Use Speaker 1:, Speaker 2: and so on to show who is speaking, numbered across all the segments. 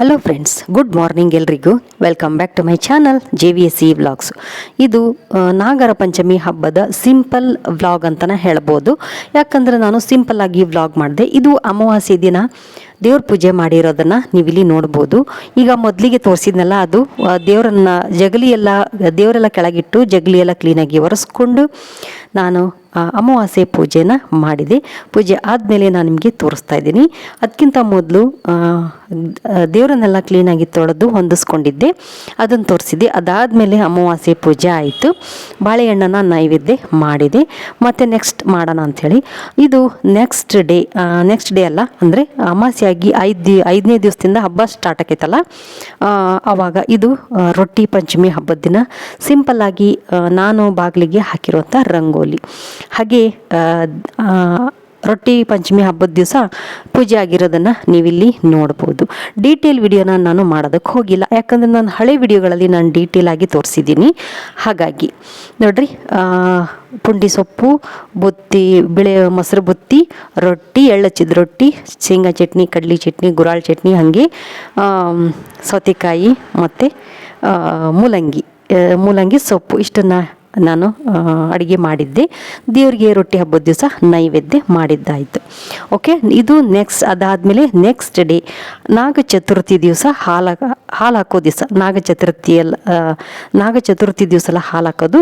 Speaker 1: Hello friends good morning ಎಲ್ರಿಗೂ. Welcome back to my channel J V S C vlogs ಇದು ನಾಗರ ಪಂಚಮಿ ಹಬ್ಬದ simple vlog ಅಂತಲೇ ಹೇಳ್ಬೋದು. ಯಾಕಂದರೆ ನಾನು ಸಿಂಪಲ್ ಆಗಿ ವ್ಲಾಗ್ ಮಾಡಿದೆ. ಇದು ಅಮಾವಾಸ್ಯೆ ದಿನ. ದೇವ್ರ ಪೂಜೆ ಮಾಡಿರೋದನ್ನು ನೀವಿಲ್ಲಿ ನೋಡ್ಬೋದು. ಈಗ ಮೊದಲಿಗೆ ತೋರಿಸಿದ್ನಲ್ಲ ಅದು ದೇವರನ್ನು ಜಗಲಿಯೆಲ್ಲ, ದೇವರೆಲ್ಲ ಕೆಳಗಿಟ್ಟು ಜಗಲಿ ಎಲ್ಲ ಕ್ಲೀನಾಗಿ ಒರೆಸ್ಕೊಂಡು ನಾನು ಅಮಾವಾಸ್ಯೆ ಪೂಜೆನ ಮಾಡಿದೆ. ಪೂಜೆ ಆದಮೇಲೆ ನಾನು ನಿಮಗೆ ತೋರಿಸ್ತಾ ಇದ್ದೀನಿ. ಅದಕ್ಕಿಂತ ಮೊದಲು ದೇವರನ್ನೆಲ್ಲ ಕ್ಲೀನಾಗಿ ತೊಳೆದು ಹೊಂದಿಸ್ಕೊಂಡಿದ್ದೆ. ಅದನ್ನು ತೋರಿಸಿದ್ದೆ. ಅದಾದಮೇಲೆ ಅಮಾವಾಸ್ಯೆ ಪೂಜೆ ಆಯಿತು. ಬಾಳೆಹಣ್ಣನ ನೈವೇದ್ಯ ಮಾಡಿದೆ. ಮತ್ತು ನೆಕ್ಸ್ಟ್ ಮಾಡೋಣ ಅಂಥೇಳಿ. ಇದು ನೆಕ್ಸ್ಟ್ ಡೇ ನೆಕ್ಸ್ಟ್ ಡೇ ಅಲ್ಲ, ಅಂದರೆ ಅಮಾವಾಸ್ಯೆ ಆಗಿ ಐದು ಐದನೇ ದಿವಸದಿಂದ ಹಬ್ಬ ಸ್ಟಾರ್ಟ್ ಆಗೈತಲ್ಲ ಆವಾಗ ಇದು ರೊಟ್ಟಿ ಪಂಚಮಿ ಹಬ್ಬದ ದಿನ. ಸಿಂಪಲ್ಲಾಗಿ ನಾನು ಬಾಗಿಲಿಗೆ ಹಾಕಿರುವಂಥ ರಂಗೋಲಿ. ಹಾಗೆ ರೊಟ್ಟಿ ಪಂಚಮಿ ಹಬ್ಬದ ದಿವಸ ಪೂಜೆ ಆಗಿರೋದನ್ನು ನೀವಿಲ್ಲಿ ನೋಡ್ಬೋದು. ಡೀಟೇಲ್ ವಿಡಿಯೋನ ನಾನು ಮಾಡೋದಕ್ಕೆ ಹೋಗಿಲ್ಲ. ಯಾಕಂದರೆ ನಾನು ಹಳೆ ವಿಡಿಯೋಗಳಲ್ಲಿ ನಾನು ಡೀಟೇಲ್ ಆಗಿ ತೋರಿಸಿದ್ದೀನಿ. ಹಾಗಾಗಿ, ನೋಡ್ರಿ ಪುಂಡಿ ಸೊಪ್ಪು, ಬುತ್ತಿ, ಬಿಳೆ, ಮೊಸರು ಬುತ್ತಿ, ರೊಟ್ಟಿ ಎಳ್ಳಚ್ಚಿದ ರೊಟ್ಟಿ, ಶೇಂಗಾ ಚಟ್ನಿ, ಕಡ್ಲಿ ಚಟ್ನಿ ಗುರಾಳ್ ಚಟ್ನಿ, ಹಾಗೆ ಸೌತೆಕಾಯಿ ಮತ್ತು ಮೂಲಂಗಿ ಮೂಲಂಗಿ ಸೊಪ್ಪು. ಇಷ್ಟನ್ನು ನಾನು ಅಡುಗೆ ಮಾಡಿದ್ದೆ. ದೇವರಿಗೆ ರೊಟ್ಟಿ ಹಬ್ಬದ ದಿವಸ ನೈವೇದ್ಯ ಮಾಡಿದ್ದಾಯಿತು. ಓಕೆ ಇದು ನೆಕ್ಸ್ಟ್ ಅದಾದಮೇಲೆ ನೆಕ್ಸ್ಟ್ ಡೇ ನಾಗ ಚತುರ್ಥಿ ದಿವಸ ಹಾಲು ಹಾಲು ಹಾಕೋ ದಿವಸ ನಾಗ ಚತುರ್ಥಿಯಲ್ಲ ನಾಗ ಚತುರ್ಥಿ ದಿವಸ ಎಲ್ಲ ಹಾಲು ಹಾಕೋದು.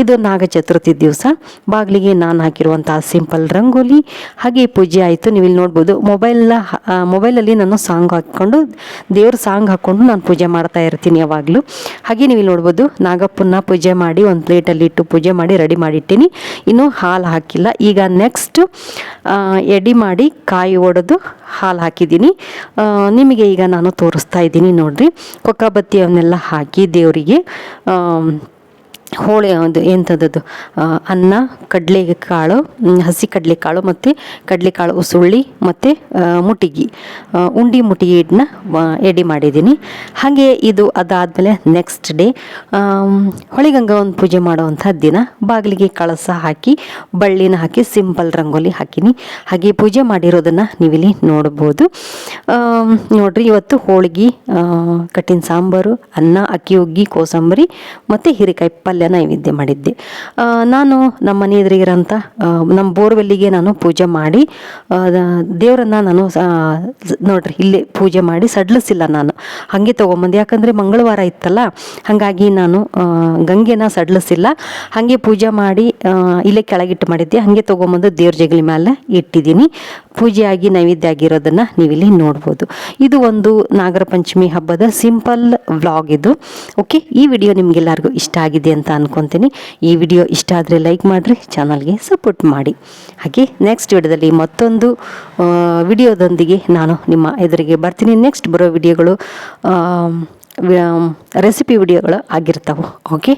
Speaker 1: ಇದು ನಾಗ ಚತುರ್ಥಿ ದಿವಸ. ಬಾಗಿಲಿಗೆ ನಾನು ಹಾಕಿರುವಂಥ ಸಿಂಪಲ್ ರಂಗೋಲಿ, ಹಾಗೆ ಪೂಜೆ ಆಯಿತು. ನೀವು ಇಲ್ಲಿ ನೋಡ್ಬೋದು ಮೊಬೈಲ್ನ ಮೊಬೈಲಲ್ಲಿ ನಾನು ಸಾಂಗ್ ಹಾಕ್ಕೊಂಡು, ದೇವ್ರ ಸಾಂಗ್ ಹಾಕ್ಕೊಂಡು ನಾನು ಪೂಜೆ ಮಾಡ್ತಾ ಇರ್ತೀನಿ ಯಾವಾಗಲೂ. ಹಾಗೆ ನೀವು ಇಲ್ಲಿ ನೋಡ್ಬೋದು ನಾಗಪ್ಪನ ಪೂಜೆ ಮಾಡಿ ಒಂದು ಪ್ಲೇಟಲ್ಲಿ ಇಟ್ಟು ಪೂಜೆ ಮಾಡಿ ರೆಡಿ ಮಾಡಿಟ್ಟಿನಿ. ಇನ್ನೂ ಹಾಲು ಹಾಕಿಲ್ಲ. ಈಗ ನೆಕ್ಸ್ಟ್ ಎಡಿ ಮಾಡಿ ಕಾಯಿ ಒಡೆದು ಹಾಲು ಹಾಕಿದ್ದೀನಿ. ನಿಮಗೆ ಈಗ ನಾನು ತೋರಿಸ್ತಾ ಇದ್ದೀನಿ ನೋಡ್ರಿ. ಕೊಕ್ಕಬತ್ತಿ ಅವನ್ನೆಲ್ಲ ಹಾಕಿ ದೇವರಿಗೆ ಹೋಳಿ ಒಂದು ಎಂಥದ್ದು ಅನ್ನ ಕಡಲೆ ಕಾಳು ಹಸಿ ಕಡಲೆಕಾಳು ಮತ್ತು ಕಡಲೆಕಾಳು ಉಸುಳ್ಳಿ ಮತ್ತು ಮುಟಿಗಿ. ಉಂಡಿ ಮುಟಿಗಿ ಇದನ್ನ ಎಡಿ ಮಾಡಿದ್ದೀನಿ. ಹಾಗೆ ಇದು ಅದಾದಮೇಲೆ ನೆಕ್ಸ್ಟ್ ಡೇ ಹೊಳಿಗಂಗ ಒಂದು ಪೂಜೆ ಮಾಡುವಂಥ ದಿನ. ಬಾಗಿಲಿಗೆ ಕಳಸ ಹಾಕಿ, ಬಳ್ಳಿನ ಹಾಕಿ, ಸಿಂಪಲ್ ರಂಗೋಲಿ ಹಾಕಿನಿ. ಹಾಗೆ ಪೂಜೆ ಮಾಡಿರೋದನ್ನು ನೀವಿಲ್ಲಿ ನೋಡ್ಬೋದು ನೋಡ್ರಿ, ಇವತ್ತು ಹೋಳಿಗೆ ಕಟ್ಟಿನ ಸಾಂಬಾರು, ಅನ್ನ, ಅಕ್ಕಿ ಹುಗ್ಗಿ ಕೋಸಂಬರಿ ಮತ್ತು ಹೀರೆಕಾಯಿ ಪಲ್ಯ ನೈವೇದ್ಯ ಮಾಡಿದ್ದೆ. ನಾನು ನಮ್ಮ ಮನೆ ಎದುರಿಗಿರೋಂಥ ನಮ್ಮ ಬೋರ್ವೆಲ್ಲಿಗೆ ನಾನು ಪೂಜೆ ಮಾಡಿ ದೇವರನ್ನು ನಾನು ನೋಡ್ರಿ, ಇಲ್ಲೇ ಪೂಜೆ ಮಾಡಿ ಸಡ್ಲಿಸಿಲ್ಲ ನಾನು. ಹಾಗೆ ತೊಗೊಂಬಂದು. ಯಾಕಂದರೆ ಮಂಗಳವಾರ ಇತ್ತಲ್ಲ, ಹಾಗಾಗಿ ನಾನು ಗಂಗೆನ ಸಡ್ಲಿಸಿಲ್ಲ. ಹಾಗೆ ಪೂಜೆ ಮಾಡಿ ಇಲ್ಲೇ ಕೆಳಗಿಟ್ಟು ಮಾಡಿದ್ದೆ. ಹಾಗೆ ತೊಗೊಂಬಂದು ದೇವ್ರ ಜಗಲಿ ಮೇಲೆ ಇಟ್ಟಿದ್ದೀನಿ. ಪೂಜೆ ಆಗಿ ನೈವೇದ್ಯ ಆಗಿರೋದನ್ನು ನೀವಿಲ್ಲಿ ನೋಡ್ಬೋದು. ಇದು ಒಂದು ನಾಗರ ಪಂಚಮಿ ಹಬ್ಬದ ಸಿಂಪಲ್ ವ್ಲಾಗ್ ಇದು. ಓಕೆ, ಈ ವಿಡಿಯೋ ನಿಮಗೆಲ್ಲರಿಗೂ ಇಷ್ಟ ಆಗಿದೆ ಅಂತ ಅನ್ಕೊತೀನಿ. ಈ ವಿಡಿಯೋ ಇಷ್ಟ ಆದರೆ ಲೈಕ್ ಮಾಡಿರಿ ಚಾನಲ್ಗೆ ಸಪೋರ್ಟ್ ಮಾಡಿ. ಹಾಗೆ ನೆಕ್ಸ್ಟ್ ವಿಡಿಯೋದಲ್ಲಿ ಮತ್ತೊಂದು ವಿಡಿಯೋದೊಂದಿಗೆ ನಾನು ನಿಮ್ಮ ಎದುರಿಗೆ ಬರ್ತೀನಿ. ನೆಕ್ಸ್ಟ್ ಬರೋ ವಿಡಿಯೋಗಳು ರೆಸಿಪಿ ವಿಡಿಯೋಗಳು ಆಗಿರ್ತಾವೆ. ಓಕೆ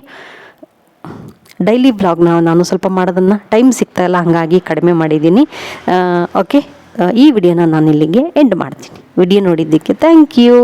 Speaker 1: ಡೈಲಿ ಬ್ಲಾಗ್ನ ನಾನು ಸ್ವಲ್ಪ ಮಾಡೋದನ್ನು ಟೈಮ್ ಸಿಗ್ತಾ ಇಲ್ಲ, ಹಾಗಾಗಿ ಕಡಿಮೆ ಮಾಡಿದ್ದೀನಿ. ಓಕೆ ಈ ವಿಡಿಯೋನ ನಾನು ಇಲ್ಲಿಗೆ ಎಂಡ್ ಮಾಡ್ತೀನಿ. ವಿಡಿಯೋ ನೋಡಿದ್ದಕ್ಕೆ ಥ್ಯಾಂಕ್ ಯು